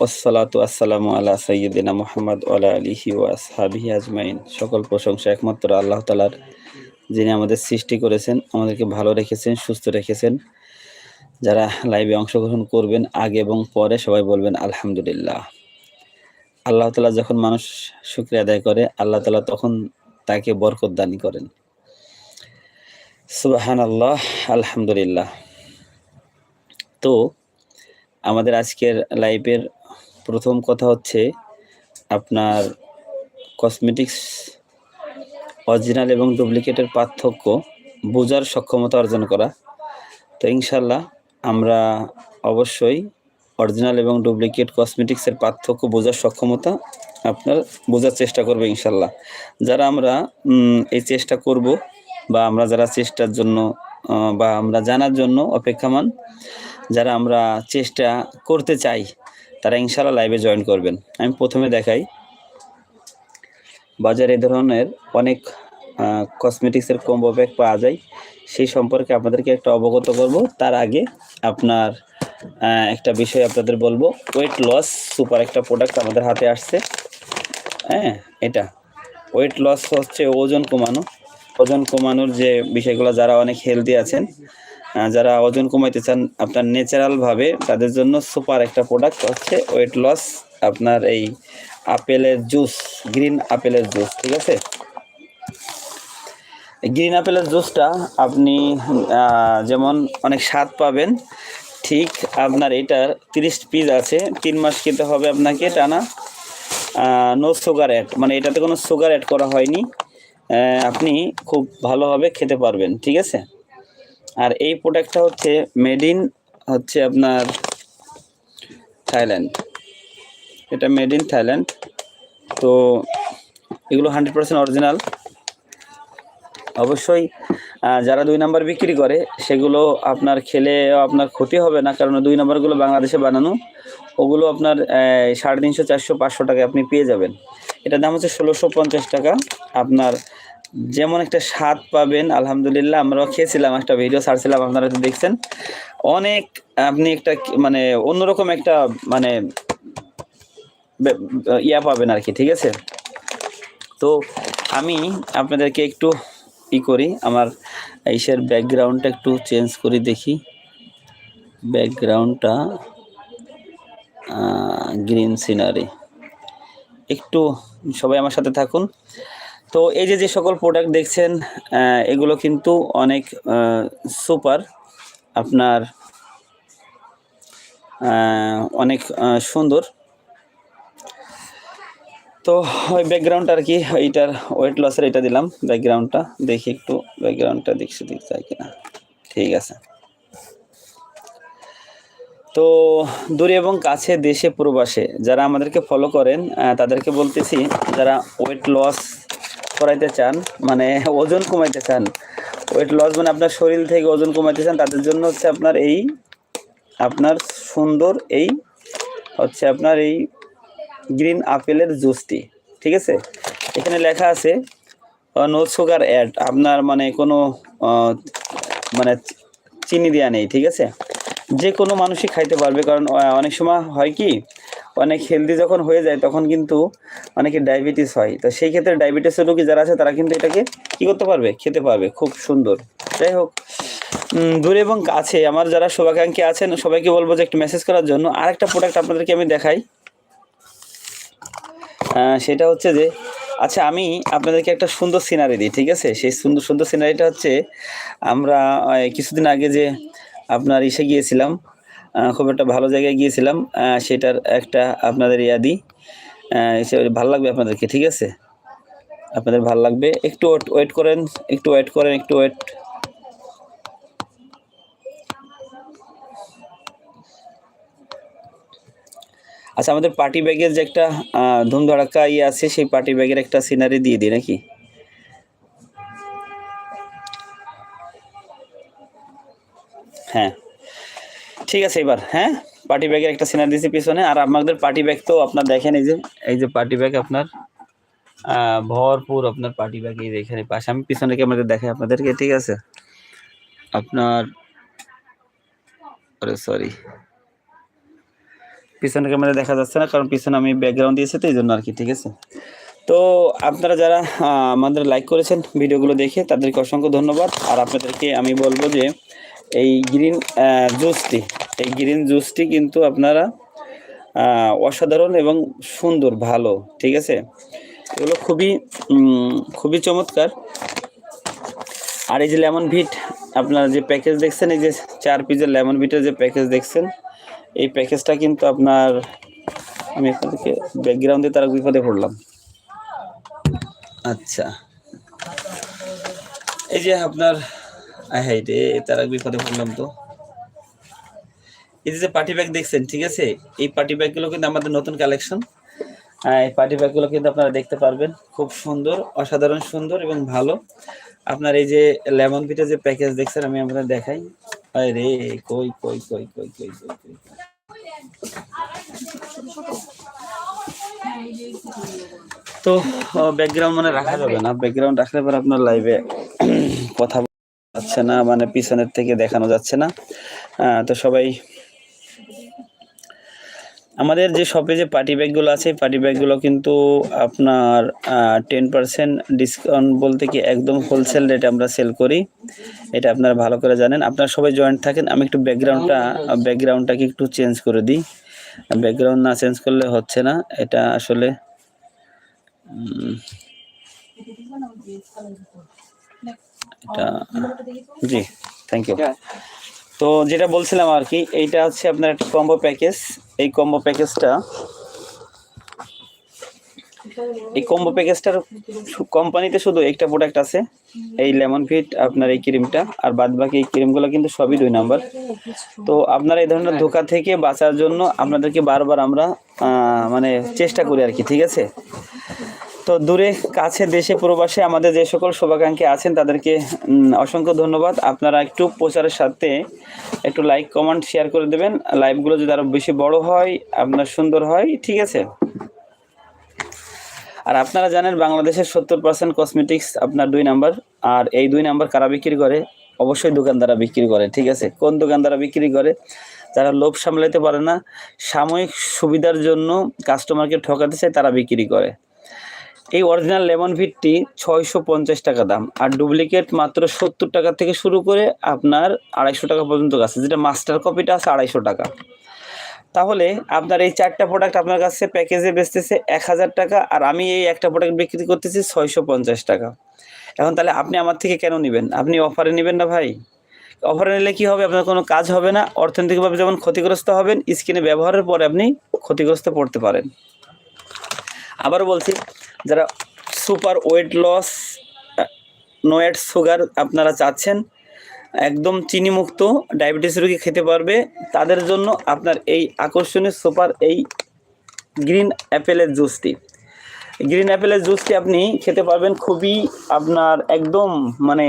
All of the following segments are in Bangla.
আসসালামু আলা সাইয়্যিদিনা মুহাম্মদ ওয়ালা আলিহি ওয়া আসহাবিহি আজমাইন। সকল প্রশংসা একমাত্র আল্লাহ তাআলার, যিনি আমাদের সৃষ্টি করেছেন, আমাদেরকে ভালো রেখেছেন, সুস্থ রেখেছেন। যারা লাইভে অংশগ্রহণ করবেন আগে এবং পরে সবাই বলবেন, আলহামদুলিল্লাহ। আল্লাহ তাআলা যখন মানুষ শুকরিয়া আদায় করে, আল্লাহ তাআলা তখন তাকে বরকত দানি করেন। সুবহানাল্লাহ, আলহামদুলিল্লাহ। তো আমাদের আজকের লাইভের প্রথম কথা হচ্ছে আপনার কসমেটিক্স অরিজিনাল এবং ডুপ্লিকেটের পার্থক্য বোঝার সক্ষমতা অর্জন করা। তো ইনশাল্লাহ আমরা অবশ্যই অরিজিনাল এবং ডুপ্লিকেট কসমেটিক্সের পার্থক্য বোঝার সক্ষমতা আপনার বোঝার চেষ্টা করবে ইনশাল্লাহ যারা আমরা এই চেষ্টা করব বা আমরা যারা চেষ্টার জন্য বা আমরা জানার জন্য অপেক্ষামান যারা আমরা চেষ্টা করতে চাই, তারা ইনশাল্লাহ লাইভে জয়েন করবেন। আমি প্রথমে দেখাই। বাজারে এ ধরনের অনেক কসমেটিক্সের কম্বো প্যাক পাওয়া যায়। সেই সম্পর্কে আপনাদেরকে একটা অবগত করব। তার আগে আপনার একটা বিষয় আপনাদের বলব। ওয়েট লস সুপার একটা প্রোডাক্ট আমাদের হাতে আসছে। হ্যাঁ এটা। ওয়েট লস হচ্ছে ওজন কমানো। ওজন কমানোর যে বিষয়গুলো, যারা অনেক হেলদি আছেন যারা ওজন কমাইতে চান আপনার ন্যাচারাল ভাবে, তাদের জন্য সুপার একটা প্রোডাক্ট হচ্ছে ওয়েট লস আপনার এই আপেলের জুস গ্রিন আপেলের জুস ঠিক আছে? গ্রিন আপেলের জুসটা আপনি যেমন অনেক স্বাদ পাবেন, ঠিক আপনার এটার তিরিশ পিস আছে, তিন মাস খেতে হবে আপনাকে টানা নো? সুগার অ্যাড মানে এটাতে কোনো সুগার অ্যাড করা হয়নি আপনি খুব ভালোভাবে খেতে পারবেন, ঠিক আছে? আর এই প্রোডাক্টটা হচ্ছে মেড ইন হচ্ছে আপনার থাইল্যান্ড এটা মেড ইন থাইল্যান্ড তো এগুলো হান্ড্রেড পার্সেন্ট অরিজিনাল অবশ্যই যারা দুই নাম্বার বিক্রি করে, সেগুলো আপনার খেলে আপনার ক্ষতি হবে না, কারণ দুই নাম্বারগুলো বাংলাদেশে বানানো। ওগুলো আপনার সাড়ে তিনশো, চারশো, পাঁচশো টাকায় আপনি পেয়ে যাবেন। এটার দাম হচ্ছে ষোলোশো পঞ্চাশ টাকা। আপনার যেমন একটা স্বাদ পাবেন, আলহামদুলিল্লাহ আমরাও খেয়েছিলাম একটা ভিডিও ছাড়ছিলাম, আপনারা তো দেখছেন। অনেক আপনি একটা মানে অন্যরকম একটা মানে ইয়া পাবেন আর কি, ঠিক আছে? তো আমি আপনাদেরকে একটু ই করি, আমার এইসের ব্যাকগ্রাউন্ডটা একটু চেঞ্জ করি দেখি। ব্যাকগ্রাউন্ডটা গ্রিন সিনারি। একটু সবাই আমার সাথে থাকুন। তো এই যে যে সকল প্রোডাক্ট দেখছেন এগুলো কিন্তু অনেক সুপার আপনার অনেক সুন্দর। তো ওই ব্যাকগ্রাউন্ড আর কি, এইটার ওয়েট লসের এটা দিলাম ব্যাকগ্রাউন্ডটা দেখি একটু ব্যাকগ্রাউন্ডটা দেখছি, দিক যায় কিনা। ঠিক আছে। তো দূরে এবং কাছে দেশে প্রবাসে, যারা আমাদেরকে ফলো করেন তাদেরকে বলতেছি, যারা ওয়েট লস করাইতে চান মানে ওজন কমাইতে চান ওয়েট লস মানে আপনার শরীর থেকে ওজন কমাইতে চান, তাদের জন্য হচ্ছে আপনার এই, আপনার সুন্দর এই, হচ্ছে আপনার এই গ্রিন আপেলের জুসটি ঠিক আছে? এখানে লেখা আছে নো সুগার অ্যাড আপনার মানে কোনো মানে চিনি দেওয়া নেই, ঠিক আছে? যে কোনো মানুষই খাইতে পারবে, কারণ অনেক সময় হয় কি অনেক হেলদি যখন হয়ে যায়, তখন কিন্তু অনেকে ডায়াবেটিস হয়। তো সেই ক্ষেত্রে ডায়াবেটিসের রোগী যারা আছে, তারা কিন্তু এটাকে কি করতে পারবে? খেতে পারবে। খুব সুন্দর। যাই হোক দূরে এবং কাছে আমার যারা শুভাকাঙ্ক্ষী আছেন, সবাইকে বলব যে একটু মেসেজ করার জন্য। আরেকটা প্রোডাক্ট আপনাদেরকে আমি দেখাই। সেটা হচ্ছে যে আচ্ছা আমি আপনাদেরকে একটা সুন্দর সিনারি দিই, ঠিক আছে? সেই সুন্দর সুন্দর সিনারিটা হচ্ছে আমরা কিছুদিন আগে যে আপনার ইসে গিয়েছিলাম খুব একটা ভালো জায়গায় গিয়েছিলাম সেটার একটা আপনাদের ইয়া দিই ভালো লাগবে আপনাদেরকে, ঠিক আছে? আপনাদের ভালো লাগবে। একটু ওয়েট করেন, একটু ওয়েট করেন, একটু ওয়েট। আচ্ছা আমাদের পার্টি ব্যাগের যে একটা ধুমধড়াক্কা ইয়ে আছে, সেই পার্টি ব্যাগের একটা সিনারি দিয়ে দিই, নাকি? হ্যাঁ। ঠিক আছে, এবার হ্যাঁ? পার্টি ব্যাগের একটা সিনারি দিয়েছি পিছনে। আর আমাদের পার্টি ব্যাগ তো আপনার দেখেন, এই যে এই যে পার্টি ব্যাগ আপনার ভরপুর আপনার পার্টি ব্যাগ এই এখানে পাশে। আমি পিছনে ক্যামেরা দেখাই আপনাদেরকে, ঠিক আছে? আপনার, আরে সরি পিছনের ক্যামেরা দেখা যাচ্ছে না, কারণ পিছনে আমি ব্যাকগ্রাউন্ড দিয়েছি তো, এই জন্য আর কি, ঠিক আছে? তো আপনারা যারা আমাদের লাইক করেছেন ভিডিওগুলো দেখে, তাদেরকে অসংখ্য ধন্যবাদ। আর আপনাদেরকে আমি বলব যে এই গ্রিন জুসটি এই গ্রিন জুসটি কিন্তু আপনারা অসাধারণ এবং সুন্দর ভালো ঠিক আছে? এগুলো খুবই খুবই চমৎকার। আর এই যে লেমন ভিট আপনার যে প্যাকেজ দেখছেন এই যে চার পিসের লেমন ভিটের যে প্যাকেজ দেখছেন এই প্যাকেজটা কিন্তু আপনার আমি আপনাদেরকে ব্যাকগ্রাউন্ডে তার বিপদে পড়লাম। আচ্ছা। এই যে আপনার হ্যাঁ রে, তার বিপদে পড়লাম তো। এই যে পার্টি ব্যাগ দেখছেন, ঠিক আছে? এই পার্টি ব্যাগগুলো কিন্তু আমাদের নতুন কালেকশন এই পার্টি ব্যাগগুলো কিন্তু আপনারা দেখতে পারবেন। খুব সুন্দর, অসাধারণ সুন্দর এবং ভালো। আপনার এই যে লেমন ভিটের যে প্যাকেজ দেখছেন, আমি আপনাদের দেখাই। আরে কই কই কই কই কই কই কই তো ব্যাকগ্রাউন্ড মানে রাখা যাবে না। ব্যাকগ্রাউন্ড রাখলে পর আপনার লাইভে কথা যাচ্ছে না মানে পিছনের থেকে দেখানো যাচ্ছে না। তো সবাই আমাদের যে শপে যে পার্টি ব্যাগগুলো আছে পার্টি ব্যাগগুলো কিন্তু আপনার টেন পার্সেন্ট ডিসকাউন্ট বলতে কি একদম হোলসেল রেটে আমরা সেল করি। এটা আপনারা ভালো করে জানেন। আপনারা সবাই জয়েন্ট থাকেন, আমি একটু ব্যাকগ্রাউন্ডটা ব্যাকগ্রাউন্ডটাকে একটু চেঞ্জ করে দিই। ব্যাকগ্রাউন্ড না চেঞ্জ করলে হচ্ছে না, এটা আসলে এটা জি থ্যাংক ইউ তো যেটা বলছিলাম আর কি এইটা হচ্ছে আপনার একটা কম্বো প্যাকেজ এই কম্বো প্যাকেজটা এই কম্বো প্যাকেজটার কোম্পানিতে শুধু একটা প্রোডাক্ট আছে এই লেমন ফিট আপনার এই ক্রিমটা আর বাদ বাকি এই ক্রিমগুলো কিন্তু সবই দুই নাম্বার তো আপনারা এই ধরনের ধোকা থেকে বাঁচার জন্য আপনাদেরকে বারবার আমরা মানে চেষ্টা করি আর কি ঠিক আছে? তো দূরে, কাছে দেশে, প্রবাসে আমাদের যে সকল শুভাকাঙ্ক্ষী আছেন, তাদেরকে অসংখ্য ধন্যবাদ। আপনারা একটু প্রচারের সাথে একটু লাইক কমেন্ট শেয়ার করে দেবেন। লাইভগুলো যদি আরও বেশি বড় হয়, আপনার সুন্দর হয়, ঠিক আছে? আর আপনারা জানেন, বাংলাদেশের সত্তর পার্সেন্ট কসমেটিক্স আপনার দুই নাম্বার। আর এই দুই নাম্বার কারা বিক্রি করে? অবশ্যই দোকানদাররা বিক্রি করে, ঠিক আছে? কোন দোকানদাররা বিক্রি করে? যারা লোভ সামলাতে পারে না, সাময়িক সুবিধার জন্য কাস্টমারকে ঠকাতে চায়, তারা বিক্রি করে। এই অরিজিনাল লেমন ভিটটি ছয়শো পঞ্চাশ টাকা দাম। আর ডুপ্লিকেট মাত্র সত্তর টাকা থেকে শুরু করে আপনার আড়াইশো টাকা পর্যন্ত আছে। যেটা মাস্টার কপিটা আছে আড়াইশো টাকা। তাহলে আপনার এই চারটা প্রোডাক্ট আপনার কাছে প্যাকেজে বেচতেছে এক হাজার টাকা, আর আমি এই একটা প্রোডাক্ট বিক্রি করতেছি ছয়শো পঞ্চাশ টাকা। এখন তাহলে আপনি আমার থেকে কেন নেবেন? আপনি অফারে নেবেন না ভাই? অফারে নিলে কি হবে? আপনার কোনো কাজ হবে না। অর্থনৈতিকভাবে যেমন ক্ষতিগ্রস্ত হবেন, স্কিনে ব্যবহারের পরে আপনি ক্ষতিগ্রস্ত পড়তে পারেন। আবারও বলছি যারা সুপার ওয়েট লস নোয়েট সুগার আপনারা চাচ্ছেন, একদম চিনিমুক্ত ডায়াবেটিস রোগী খেতে পারবে। তাদের জন্য আপনার এই আকর্ষণীয় সুপার এই গ্রিন অ্যাপেলের জুসটি গ্রিন অ্যাপেলের জুসটি আপনি খেতে পারবেন, খুবই আপনার একদম মানে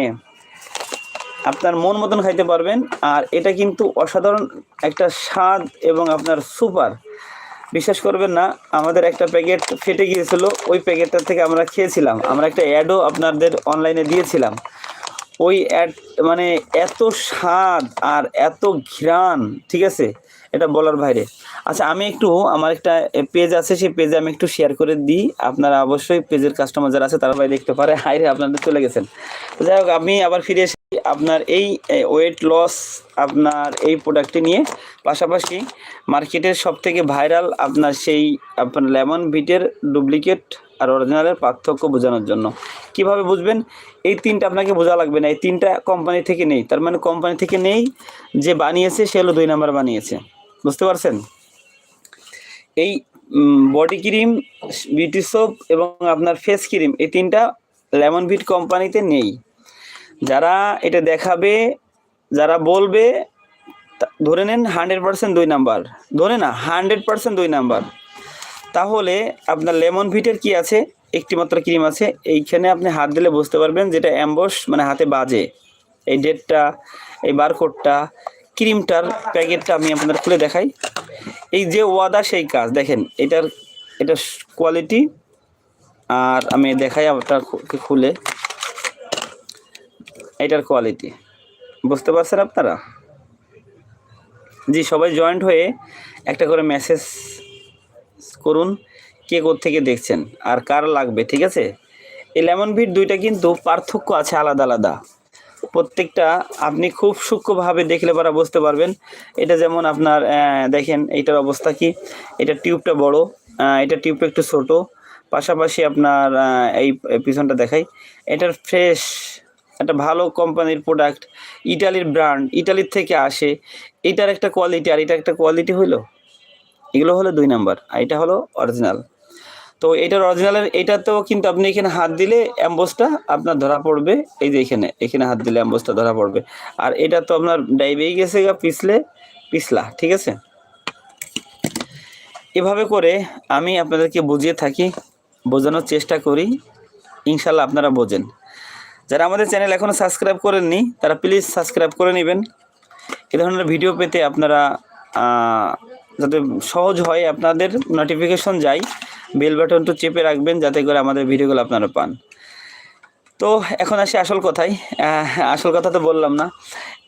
আপনার মন মতন খাইতে পারবেন। আর এটা কিন্তু অসাধারণ একটা স্বাদ এবং আপনার সুপার বিশ্বাস করবেন না, আমাদের একটা প্যাকেট ফেটে গিয়েছিল, ওই প্যাকেটটা থেকে আমরা খেয়েছিলাম। আমরা একটা অ্যাডও আপনাদের অনলাইনে দিয়েছিলাম। ওই অ্যাড মানে এত স্বাদ আর এত ঘ্রাণ, ঠিক আছে? এটা বলার বাইরে। আচ্ছা আমি একটু, আমার একটা পেজ আছে, সেই পেজে আমি একটু শেয়ার করে দিই। আপনারা অবশ্যই পেজের কাস্টমার যারা আছে, তারা দেখতে পারে। হাই রে আপনাদের চলে গেছেন। যাই হোক, আমি আবার ফিরে এসে আপনার এই ওয়েট লস আপনার এই প্রোডাক্টটি নিয়ে পাশাপাশি মার্কেটের সব থেকে ভাইরাল আপনার সেই আপনার লেমন বিটের ডুপ্লিকেট আর অরিজিনালের পার্থক্য বোঝানোর জন্য। কীভাবে বুঝবেন? এই তিনটা আপনাকে বোঝা লাগবে না। এই তিনটা কোম্পানি থেকে নেই। তার মানে কোম্পানি থেকে নেই যে বানিয়েছে, সে হলো দুই নাম্বার বানিয়েছে। বুঝতে পারছেন? এই বডি ক্রিম বিউটি সোপ এবং আপনার ফেস ক্রিম এই তিনটা লেমন ভিট কোম্পানিতে নেই। যারা এটা দেখাবে, যারা বলবে ধরে নেন হান্ড্রেড পার্সেন্ট দুই নাম্বার। ধরে না হান্ড্রেড পার্সেন্ট দুই নাম্বার। তাহলে আপনার লেমন ভিটের কি আছে? একটি মাত্র ক্রিম আছে। এইখানে আপনি হাত দিলে বুঝতে পারবেন যেটা অ্যাম্বস মানে হাতে বাজে। এই ডেটটা, এই বারকোডটা ক্রিমটার প্যাকেটটা আমি আপনাদের খুলে দেখাই। এই যে ওয়াদা, সেই কাজ। দেখেন, এটার এটা কোয়ালিটি আর আমি দেখাই আপনার খুলে। এটার কোয়ালিটি বুঝতে পারছেন আপনারা? জি, সবাই জয়েন্ট হয়ে একটা করে মেসেজ করুন, কে থেকে দেখছেন আর কার লাগবে, ঠিক আছে? এই লেমন ভিট দুইটা কিন্তু পার্থক্য আছে আলাদা আলাদা। প্রত্যেকটা আপনি খুব সূক্ষ্মভাবে দেখলে পরা বুঝতে পারবেন। এটা যেমন আপনার দেখেন এইটার অবস্থা কি? এটা টিউবটা বড় এটা টিউবটা একটু ছোট। পাশাপাশি আপনার এই এই পিছনটা দেখাই। এটার ফ্রেশ একটা ভালো কোম্পানির প্রোডাক্ট ইটালির ব্র্যান্ড ইটালির থেকে আসে। এটার একটা কোয়ালিটি আর এটা একটা কোয়ালিটি হলো এগুলো হলো দুই নাম্বার আর এটা হলো অরিজিনাল তো এটার অরিজিনালের এটাতেও কিন্তু আপনি এখানে হাত দিলে অ্যাম্বোসটা আপনার ধরা পড়বে, এই যে এখানে এখানে হাত দিলে অ্যাম্বোসটা ধরা পড়বে। আর এটা তো আপনার ডাইবেই গেছে গা পিছলে, পিছলা, ঠিক আছে? এভাবে করে আমি আপনাদেরকে বুঝিয়ে থাকি, বোঝানোর চেষ্টা করি, ইনশাল্লাহ আপনারা বোঝেন। যারা আমাদের চ্যানেল এখনও সাবস্ক্রাইব করেননি, তারা প্লিজ সাবস্ক্রাইব করে নেবেন। এ ধরনের ভিডিও পেতে আপনারা যাতে সহজ হয় আপনাদের নোটিফিকেশন যায় বেল বাটনটা চেপে রাখবেন যাতে করে আমাদের ভিডিওগুলো আপনারা পান। তো এখন আসি আসল কথায়। আসল কথা তো বললাম না।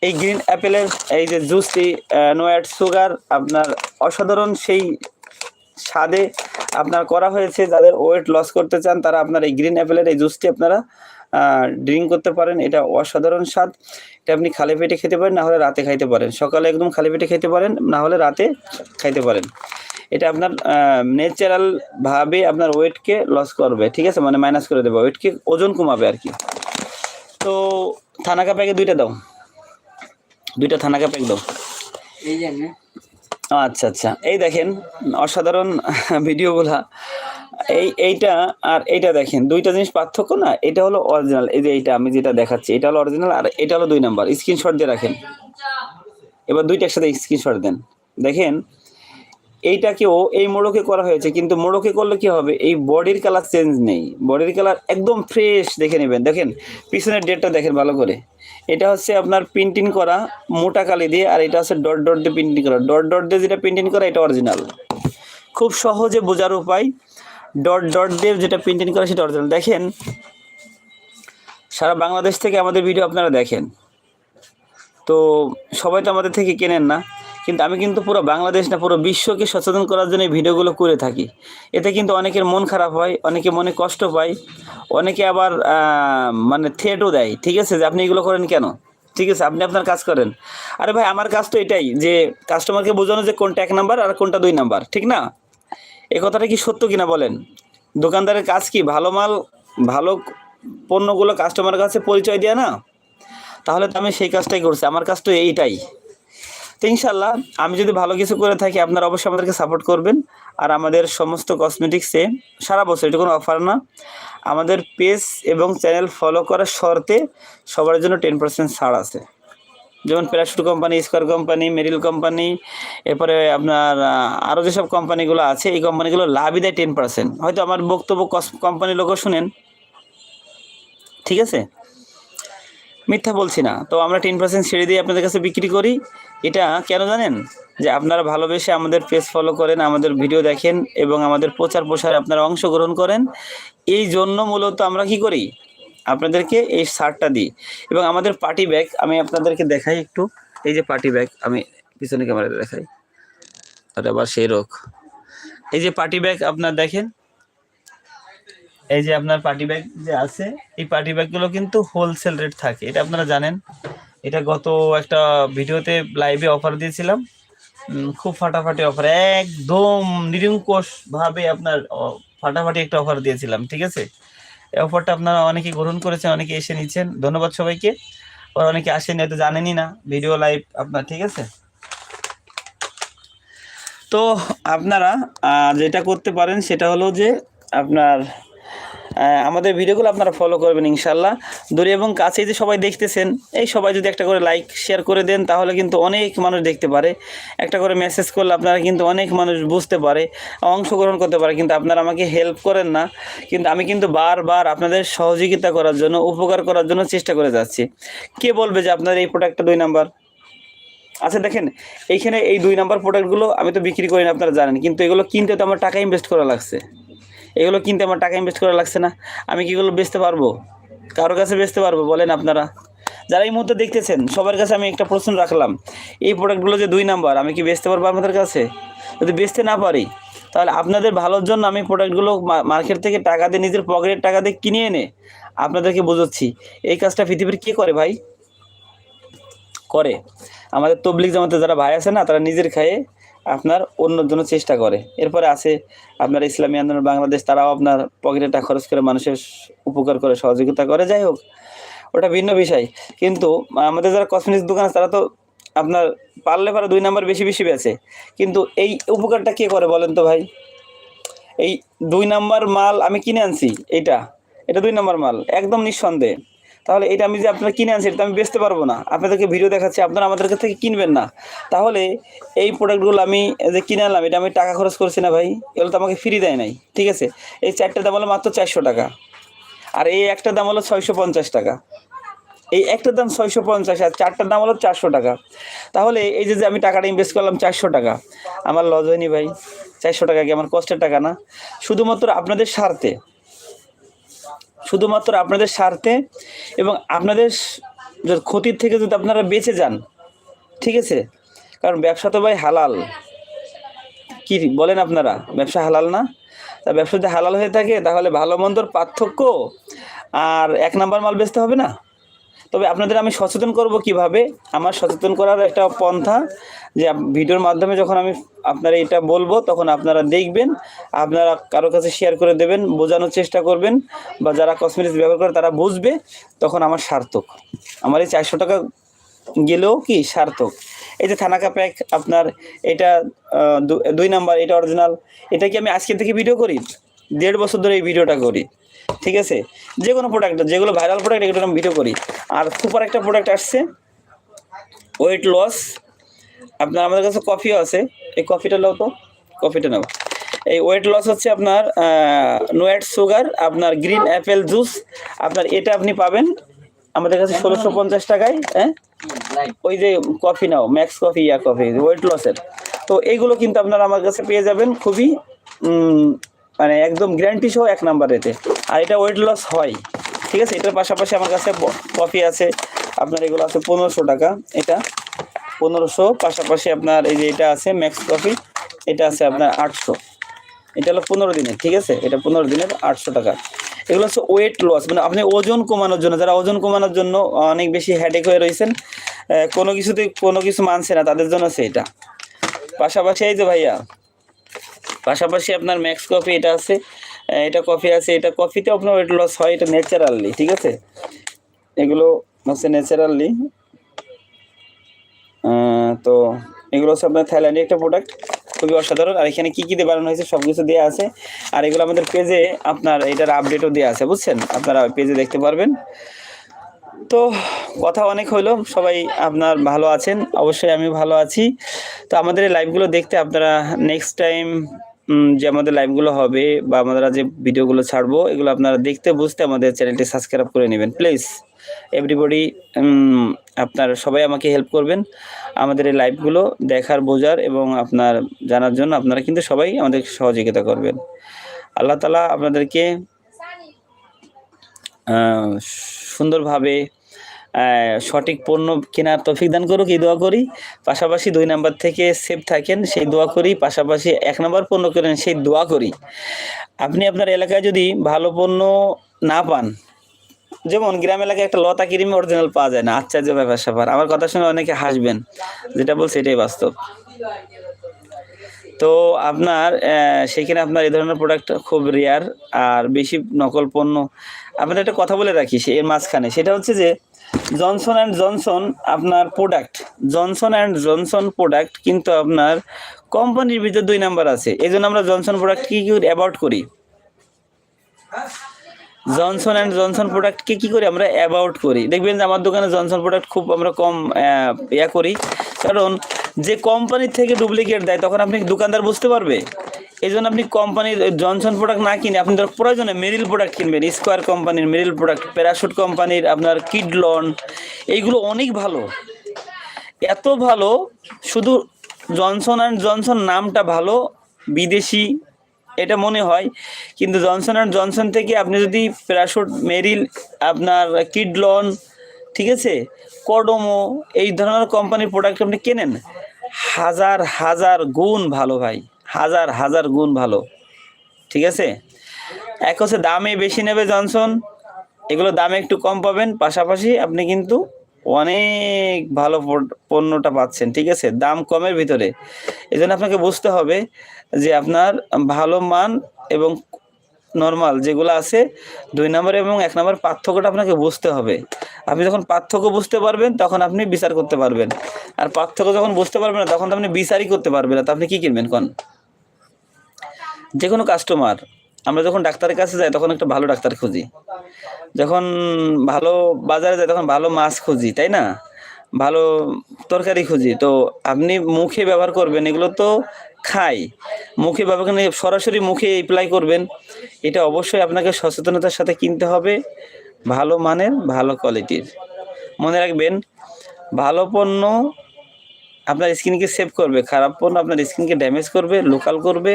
এই গ্রিন অ্যাপেলের এই যে জুসটি নো অ্যাড সুগার আপনার অসাধারণ সেই স্বাদে আপনার করা হয়েছে। যাদের ওয়েট লস করতে চান, তারা আপনার এই গ্রিন অ্যাপেলের এই জুসটি আপনারা ড্রিঙ্ক করতে পারেন এটা অসাধারণ স্বাদ। এটা আপনি খালি পেটে খেতে পারেন না হলে রাতে খাইতে পারেন। সকালে একদম খালি পেটে খেতে পারেন না হলে রাতে খাইতে পারেন। এটা আপনার ন্যাচারাল ভাবে আপনার ওয়েটকে লস করবে ঠিক আছে? মানে মাইনাস করে দেবে ওয়েটকে ওজন কমাবে আর কি। তো থানাকা প্যাকে দুইটা দাও। দুইটা থানাকা প্যাক দাও। আচ্ছা আচ্ছা। এই দেখেন অসাধারণ ভিডিওগুলা এই এইটা আর এইটা দেখেন, দুইটা জিনিস পার্থক্য না? এটা হলো অরিজিনাল এই যে এইটা আমি যেটা দেখাচ্ছি, এটা হলো অরিজিনাল আর এটা হলো দুই নাম্বার। স্ক্রিনশট দিয়ে রাখেন। এবার দুইটা একসাথে স্ক্রিনশট দেন। দেখেন এইটাকেও এই মোড়কে করা হয়েছে, কিন্তু মোড়কে করলে কি হবে? এই বডির কালার চেঞ্জ নেই। বডির কালার একদম ফ্রেশ দেখে নেবেন। দেখেন, পিছনের ডেটটা দেখেন ভালো করে। এটা হচ্ছে আপনার প্রিন্টিং করা মোটা কালি দিয়ে, আর এটা হচ্ছে ডট ডট দিয়ে প্রিন্টিং করা। ডট ডট দিয়ে যেটা প্রিন্টিং করা, এটা অরিজিনাল খুব সহজে বোঝার উপায়। ডট ডট দিয়ে যেটা প্রিন্টিং করা সেটা অরিজিনাল দেখেন, সারা বাংলাদেশ থেকে আমাদের ভিডিও আপনারা দেখেন। তো সবাই তো আমাদের থেকে কেনেন না, কিন্তু আমি কিন্তু পুরো বাংলাদেশ না, পুরো বিশ্বকে সচেতন করার জন্য এই ভিডিওগুলো করে থাকি। এতে কিন্তু অনেকের মন খারাপ হয়, অনেকে মনে কষ্ট পায়, অনেকে আবার মানে থ্রেটও দেয়। ঠিক আছে, যে আপনি এগুলো করেন কেন? ঠিক আছে, আপনি আপনার কাজ করেন। আরে ভাই, আমার কাজ তো এটাই, যে কাস্টমারকে বোঝানো যে কোনটা এক নাম্বার আর কোনটা দুই নাম্বার ঠিক না? এই কথাটা কি সত্য কিনা বলেন? দোকানদারের কাজ কি? ভালো মাল, ভালো পণ্যগুলো কাস্টমারের কাছে পরিচয় দেয় না? তাহলে তো আমি সেই কাজটাই করছি, আমার কাজ তো এইটাই। তো ইনশাল্লাহ আমি যদি ভালো কিছু করে থাকি, আপনারা অবশ্যই আমাদেরকে সাপোর্ট করবেন। আর আমাদের সমস্ত কসমেটিক্সে সারা বছর এটা কোনো অফার না। আমাদের পেজ এবং চ্যানেল ফলো করার শর্তে সবার জন্য টেন পার্সেন্ট ছাড় আছে। যেমন Parachute company Square company Meril company এরপরে আপনার আরও যেসব কোম্পানিগুলো আছে, এই কোম্পানিগুলো লাভই দেয় টেন পার্সেন্ট হয়তো আমার বক্তব্য কোম্পানির লোকও শুনেন। ঠিক আছে? মিথ্যা বলছি না। তো আমরা টেন পার্সেন্ট ছেড়ে দিয়ে আপনাদের কাছে বিক্রি করি। এটা কেন জানেন? যে আপনারা ভালোবেসে আমাদের পেজ ফলো করেন, আমাদের ভিডিও দেখেন এবং আমাদের প্রচার প্রসারে আপনারা অংশগ্রহণ করেন। এই জন্য মূলত আমরা কি করি? আপনাদেরকে এই শার্টটা দিই। এবং আমাদের পার্টি ব্যাগ, আমি আপনাদেরকে দেখাই একটু। এই যে পার্টি ব্যাগ, আমি পিছনে ক্যামেরাতে দেখাই। আবার সেই রোগ। এই যে পার্টি ব্যাগ, আপনার দেখেন। এই যে আপনার পার্টি ব্যাগ যে আছে, এই পার্টি ব্যাগগুলো কিন্তু হোলসেল রেট থাকে। এটা আপনারা জানেন। এটা গত একটা ভিডিওতে লাইভে অফার দিয়েছিলাম। খুব ফাটাফাটি অফার একদম নিরঙ্কুশ ভাবে আপনার ফাটাফাটি একটা অফার দিয়েছিলাম, ঠিক আছে? এই অফারটা আপনারা অনেকে গ্রহণ করেছেন অনেকে এসে নিচ্ছেন। ধন্যবাদ সবাইকে। আর অনেকে আসেনি, হয়তো জানেনি না ভিডিও লাইভ আপনার, ঠিক আছে? তো আপনারা যেটা করতে পারেন সেটা হলো যে আপনার আমাদের ভিডিওগুলো আপনারা ফলো করবেন ইনশাল্লাহ দূরে এবং কাছে যে সবাই দেখতেছেন, এই সবাই যদি একটা করে লাইক শেয়ার করে দেন, তাহলে কিন্তু অনেক মানুষ দেখতে পারে। একটা করে মেসেজ করলে আপনারা কিন্তু অনেক মানুষ বুঝতে পারে, অংশগ্রহণ করতে পারে, কিন্তু আপনারা আমাকে হেল্প করেন না। কিন্তু আমি কিন্তু বারবার আপনাদের সহযোগিতা করার জন্য, উপকার করার জন্য চেষ্টা করে যাচ্ছি। কে বলবে যে আপনার এই প্রোডাক্টটা দুই নাম্বার আচ্ছা দেখেন, এইখানে এই দুই নাম্বার প্রোডাক্টগুলো আমি তো বিক্রি করি না, আপনারা জানেন, কিন্তু এগুলো কিনতে তো আমার টাকা ইনভেস্ট করা লাগছে। এগুলো কিনতে আমার টাকা ইনভেস্ট করা লাগছে না। আমি কি এগুলো বেচতে পারব? কারোর কাছে বেচতে পারব, বলেন আপনারা। যারা এই মুহূর্তে দেখতেছেন, সবার কাছে আমি একটা প্রশ্ন রাখলাম। এই প্রোডাক্টগুলো যে দুই নাম্বার আমি কি বেচতে পারব আপনাদের কাছে? যদি বেচতে না পারি, তাহলে আপনাদের ভালোর জন্য আমি প্রোডাক্টগুলো মার্কেট থেকে টাকা দিয়ে, নিজের পকেটের টাকা দিয়ে কিনে এনে আপনাদেরকে বোঝাচ্ছি। এই কাজটা পৃথিবীর কে করে ভাই? করে। আমাদের তবলিক জামাতে যারা ভাই আছে না, তারা নিজের খায়ে আপনার অন্যর জন্য চেষ্টা করে। এরপরে আছে আপনার ইসলামী আন্দোলন, বাংলাদেশ, তারাও আপনার পকেটে খরচ করে মানুষের উপকার করে, সহযোগিতা করে, যাই হোক, ওটা ভিন্ন বিষয়। কিন্তু আমাদের যারা কসমেটিক্স দোকান আছে, তারা তো আপনার পারলে পারে দুই নাম্বার বেশি বেশি বেচে। কিন্তু এই উপকারটা কে করে বলেন তো ভাই? এই দুই নাম্বার মাল আমি কিনে আনছি, এইটা। এটা দুই নাম্বার মাল, একদম নিঃসন্দেহে। তাহলে এটা আমি যে আপনারা কিনে আনছি, এটা আমি বেচতে পারব না। আপনাদেরকে ভিডিও দেখাচ্ছি, আপনারা আমাদের কাছ থেকে কিনবেন না। তাহলে এই প্রোডাক্টগুলো আমি যে কিনে আনলাম, এটা আমি টাকা খরচ করছি না ভাই, এগুলো তো আমাকে ফ্রি দেয় নাই, ঠিক আছে? এই চারটার দাম হলো মাত্র চারশো টাকা, আর এই একটা দাম হলো ছয়শো পঞ্চাশ টাকা। এই একটার দাম ছয়শো পঞ্চাশ, আর চারটার দাম হলো চারশো টাকা। তাহলে এই যে যে আমি টাকাটা ইনভেস্ট করলাম চারশো টাকা, আমার লজ হয়নি ভাই। চারশো টাকা কি আমার কষ্টের টাকা না? শুধুমাত্র আপনাদের স্বার্থে। শুধুমাত্র আপনাদের স্বার্থে এবং আপনাদের ক্ষতির থেকে যদি আপনারা বেঁচে যান, ঠিক আছে? কারণ ব্যবসা তো ভাই হালাল। কি বলেন আপনারা? ব্যবসা হালাল না? তা ব্যবসা যদি হালাল হয়ে থাকে, তাহলে ভালো মন্দর পার্থক্য আর এক নাম্বার মাল বেচতে হবে না? তবে আপনাদের আমি সচেতন করব কীভাবে? আমার সচেতন করার একটা পন্থা যে ভিডিওর মাধ্যমে যখন আমি আপনারা এটা বলব, তখন আপনারা দেখবেন, আপনারা কারও কাছে শেয়ার করে দেবেন, বোঝানোর চেষ্টা করবেন, বা যারা কসমেটিক্স ব্যবহার করে তারা বুঝবে, তখন আমার সার্থক। আমার এই চারশো টাকা গেলেও কি সার্থক? এই যে থানাকা প্যাক আপনার এটা দুই নাম্বার, এটা অরিজিনাল এটা কি আমি আজকে থেকে ভিডিও করি? দেড় বছর ধরে এই ভিডিওটা করি। ঠিক আছে? যে কোনো প্রোডাক্ট যেগুলো ভাইরাল প্রোডাক্ট এগুলো আমি ভিডিও করি। আর সুপার একটা প্রোডাক্ট আসছে ওয়েট লস আপনার আমাদের কাছে কফিও আছে। এই কফিটা নাও তো কফিটা নাও। এই ওয়েট লস হচ্ছে আপনার নোয়েট সুগার আপনার গ্রিন অ্যাপেল জুস আপনার এটা আপনি পাবেন আমাদের কাছে ষোলোশো পঞ্চাশ টাকায় হ্যাঁ? ওই যে কফি নাও ম্যাক্স কফি ইয়া কফি ওয়েট লসের তো এইগুলো কিন্তু আপনারা আমার কাছে পেয়ে যাবেন খুবই মানে একদম গ্যারান্টি সহ এক নাম্বার রেটে আর এটা ওয়েট লস হয়। ঠিক আছে? এটার পাশাপাশি আমার কাছে কফি আছে। আপনার এগুলো আছে পনেরোশো টাকা। এটা পনেরোশো। পাশাপাশি আপনার এই যে এটা আছে ম্যাক্স কফি এটা আছে আপনার আটশো। এটা হলো পনেরো দিনের, ঠিক আছে? এটা পনেরো দিনের আটশো টাকা। এগুলো হচ্ছে ওয়েট লস মানে আপনি ওজন কমানোর জন্য, যারা ওজন কমানোর জন্য অনেক বেশি হেডেক হয়ে রয়েছেন কোনো কিছুতে কোনো কিছু মানছে না, তাদের জন্য আছে এটা পাশাপাশি এই যে ভাইয়া পাশাপাশি আপনার ম্যাক্স কফি এটা আছে এটা কফি আছে, এটা কফিতে আপনার ওয়েট লস হয়, এটা ন্যাচারালি ঠিক আছে? এগুলো হচ্ছে ন্যাচারালি তো এগুলো হচ্ছে আপনার থাইল্যান্ডের একটা প্রোডাক্ট খুবই অসাধারণ। আর এখানে কী কী দিয়ে বানানো হয়েছে, সব কিছু দেওয়া আছে। আর এগুলো আমাদের পেজে আপনার এটার আপডেটও দেওয়া আছে, বুঝছেন? আপনারা পেজে দেখতে পারবেন। তো কথা অনেক হইল সবাই আপনার ভালো আছেন, অবশ্যই আমি ভালো আছি। তো আমাদের এই লাইভগুলো দেখতে আপনারা নেক্সট টাইম যে আমাদের লাইভগুলো হবে বা আমরা যে ভিডিওগুলো ছাড়বো, এগুলো আপনারা দেখতে, বুঝতে আমাদের চ্যানেলটি সাবস্ক্রাইব করে নেবেন প্লিজ এভরিবডি আপনার সবাই আমাকে হেল্প করবেন আমাদের এই লাইভগুলো দেখার, বোঝার এবং আপনার জানার জন্য আপনারা কিন্তু সবাই আমাদের সহযোগিতা করবেন। আল্লাহ তালা আপনাদেরকে সুন্দরভাবে সঠিক পণ্য কেনার তৌফিক দান করুক, এই দোয়া করি। পাশাপাশি দুই নাম্বার থেকে সেফ থাকেন, সেই দোয়া করি। পাশাপাশি এক নাম্বার পণ্য করেন, সেই দোয়া করি। আপনি আপনার এলাকায় যদি ভালো পণ্য না পান, যেমন গ্রাম এলাকায় একটা লতা কিরিম অরিজিনাল পাওয়া যায় না আশ্চর্য ব্যাপার স্যাপার। আমার কথা শুনে অনেকে হাসবেন, যেটা বলছে এটাই বাস্তব। তো আপনার সেখানে আপনার এই ধরনের প্রোডাক্ট খুব রেয়ার আর বেশি নকল পণ্য আপনার একটা কথা বলে রাখি, সে এর মাঝখানে। সেটা হচ্ছে যে জনসন অ্যান্ড জনসন আপনার product Johnson and Johnson product কিন্তু আপনার কোম্পানির ভিতরে দুই নাম্বার আছে। এই জন্য আমরা জনসন প্রোডাক্ট কি কি অ্যাভয়েড করি? জনসন অ্যান্ড জনসন প্রোডাক্টকে কি করি আমরা অ্যাবাউট করি? দেখবেন যে আমার দোকানে জনসন প্রোডাক্ট খুব আমরা কম ইয়া করি। কারণ যে কোম্পানির থেকে ডুপ্লিকেট দেয়, তখন আপনি দোকানদার বুঝতে পারবে। এই জন্য আপনি কোম্পানির জনসন প্রোডাক্ট না কিনে আপনি ধর প্রয়োজনে মেরিল প্রোডাক্ট কিনবেন স্কোয়ার কোম্পানির মেরিল প্রোডাক্ট প্যারাশুট কোম্পানির আপনার কিডলন এইগুলো অনেক ভালো। এত ভালো, শুধু জনসন অ্যান্ড জনসন নামটা ভালো, বিদেশি এটা মনে হয়, কিন্তু জনসন অ্যান্ড জনসন থেকে আপনি যদি প্যারাশুট, মেরিল, আপনার কিডলন, ঠিক আছে কডমো এই ধরনের কোম্পানির প্রোডাক্ট আপনি কেনেন? হাজার হাজার গুণ ভালো ভাই, হাজার হাজার গুণ ভালো, ঠিক আছে? এক হচ্ছে দামে বেশি নেবে জনসন, এগুলো দামে একটু কম পাবেন, পাশাপাশি আপনি কিন্তু অনেক ভালো পণ্যটা পাচ্ছেন, ঠিক আছে? দাম কমের ভিতরে। এই জন্য আপনাকে বুঝতে হবে যে আপনার ভালো মান এবং নর্মাল যেগুলো আছে, দুই নম্বর এবং এক নম্বর পার্থক্যটা আপনাকে বুঝতে হবে। আপনি যখন পার্থক্য বুঝতে পারবেন, তখন আপনি বিচার করতে পারবেন। আর পার্থক্য যখন বুঝতে পারবেন না, তখন তো আপনি বিচারই করতে পারবেন না। তো আপনি কি কিনবেন, কোন? যে কোনো কাস্টমার আমরা যখন ডাক্তারের কাছে যাই, তখন একটা ভালো ডাক্তার খুঁজি। যখন ভালো বাজারে যাই, তখন ভালো মাছ খুঁজি, তাই না? ভালো তরকারি খুঁজি। তো আপনি মুখে ব্যবহার করবেন, এগুলো তো খাই। মুখে ব্যবহার সরাসরি মুখে এপ্লাই করবেন। এটা অবশ্যই আপনাকে সচেতনতার সাথে কিনতে হবে। ভালো মানের, ভালো কোয়ালিটির মনে রাখবেন, ভালো পণ্য আপনার স্কিনকে সেভ করবে। খারাপ পণ্য আপনার স্কিনকে ড্যামেজ করবে লোকাল করবে,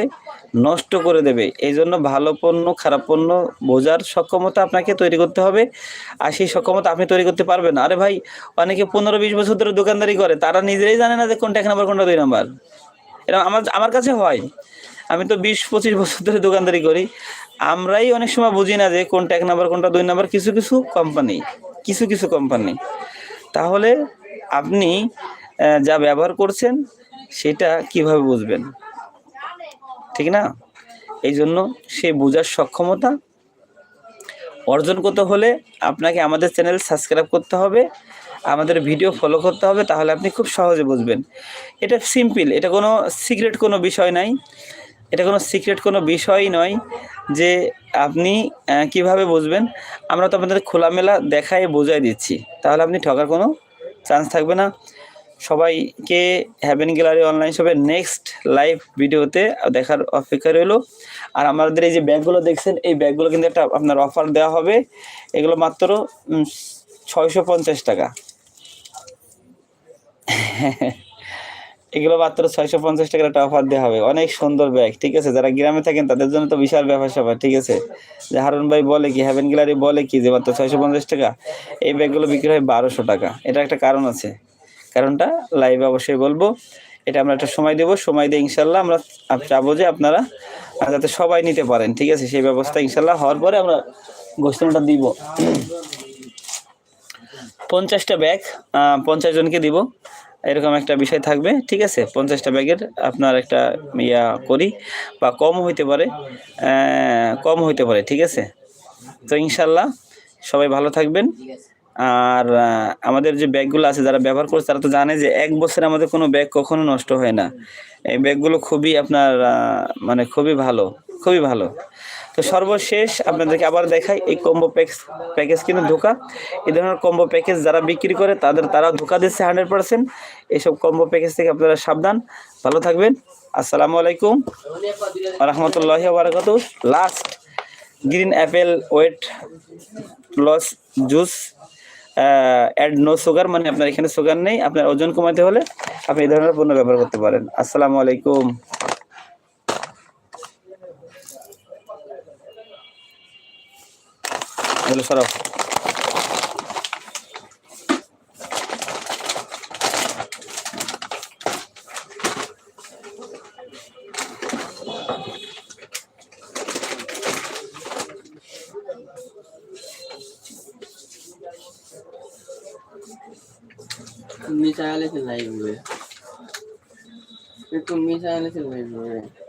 নষ্ট করে দেবে। এই জন্য ভালো পণ্য, খারাপ পণ্য বোঝার সক্ষমতা আপনাকে তৈরি করতে হবে। আর সেই সক্ষমতা আপনি তৈরি করতে পারবেন। আরে ভাই, অনেকে পনেরো বিশ বছর ধরে দোকানদারি করে, তারা নিজেরাই জানে না যে কোনটা এক নাম্বার, কোনটা দুই নাম্বার। এরকম আমার আমার কাছে হয়। আমি তো বিশ পঁচিশ বছর ধরে দোকানদারি করি। আমরাই অনেক সময় বুঝি না যে কোনটা এক নাম্বার, কোনটা দুই নাম্বার, কিছু কিছু কোম্পানি কিছু কিছু কোম্পানি তাহলে আপনি যা ব্যবহার করছেন, সেটা কীভাবে বুঝবেন? ঠিক না? এই জন্য সে বোঝার সক্ষমতা অর্জন করতে হলে আপনাকে আমাদের চ্যানেল সাবস্ক্রাইব করতে হবে, আমাদের ভিডিও ফলো করতে হবে, তাহলে আপনি খুব সহজে বুঝবেন। এটা সিম্পল এটা কোনো সিক্রেট কোনো বিষয় নাই। এটা কোনো সিক্রেট কোনো বিষয়ই নয় যে আপনি কীভাবে বুঝবেন। আমরা তো আপনাদের খোলামেলা দেখাই বোঝাই দিচ্ছি। তাহলে আপনি ঠকার কোনো চান্স থাকবে না। সবাইকে হ্যাভেন গ্যালারি অনলাইন শপের নেক্সট লাইভ ভিডিওতে দেখার অপেক্ষা রইল। আর আমাদের এই যে ব্যাগগুলো দেখছেন, এই ব্যাগগুলো কিন্তু একটা আপনার অফার দেওয়া হবে। এগুলো মাত্র ছয়শো পঞ্চাশ টাকা। এগুলো মাত্র ছয়শো পঞ্চাশ টাকার একটা অফার দেওয়া হবে। অনেক সুন্দর ব্যাগ, ঠিক আছে? যারা গ্রামে থাকেন, তাদের জন্য তো বিশাল ব্যাপার স্যাপার, ঠিক আছে? যে হারুন ভাই বলে কি হ্যাভেন গ্যালারি বলে কি, যে মাত্র ছয়শো পঞ্চাশ টাকা? এই ব্যাগগুলো বিক্রি হয় বারোশো টাকা। এটা একটা কারণ আছে। কারণটা লাইভে অবশ্যই বলব। এটা আমরা একটা সময় দেবো, সময় দিয়ে ইনশাল্লাহ আমরা চাবো যে আপনারা যাতে সবাই নিতে পারেন, ঠিক আছে? সেই ব্যবস্থা ইনশাল্লাহ হওয়ার পরে আমরা ঘোষণাটা দিব। পঞ্চাশটা ব্যাগ পঞ্চাশ জনকে দিব। এরকম একটা বিষয় থাকবে, ঠিক আছে? পঞ্চাশটা ব্যাগের আপনার একটা ইয়া করি, বা কম হইতে পারে কম হইতে পারে, ঠিক আছে? তো ইনশাল্লাহ সবাই ভালো থাকবেন। আর আমাদের যে ব্যাগগুলো আছে যারা ব্যবহার করছে, তারা তো জানে যে এক বছরে আমাদের কোনো ব্যাগ কখনো নষ্ট হয় না। এই ব্যাগগুলো খুবই আপনার মানে খুবই ভালো খুবই ভালো। তো সর্বশেষ আপনাদেরকে আবার দেখাই, এই কম্বো প্যাকেজ প্যাকেজ কিন্তু ধোকা। এই ধরনের কম্বো প্যাকেজ যারা বিক্রি করে, তাদের তারা ধোকা দিচ্ছে হান্ড্রেড পার্সেন্ট এইসব কম্বো প্যাকেজ থেকে আপনারা সাবধান। ভালো থাকবেন। আসসালামু আলাইকুম রহমতুল্লাহ বারাকাতু last green apple weight loss juice add no sugar মানে আপনার এখানে সুগার নেই, আপনার ওজন কমাতে হলে আপনি এই ধরনের পণ্য ব্যবহার করতে পারেন। আসসালামু আলাইকুম। এগুলো तुम्ही चांगले लाईव्ह तुम्ही चांगले लाईव्ह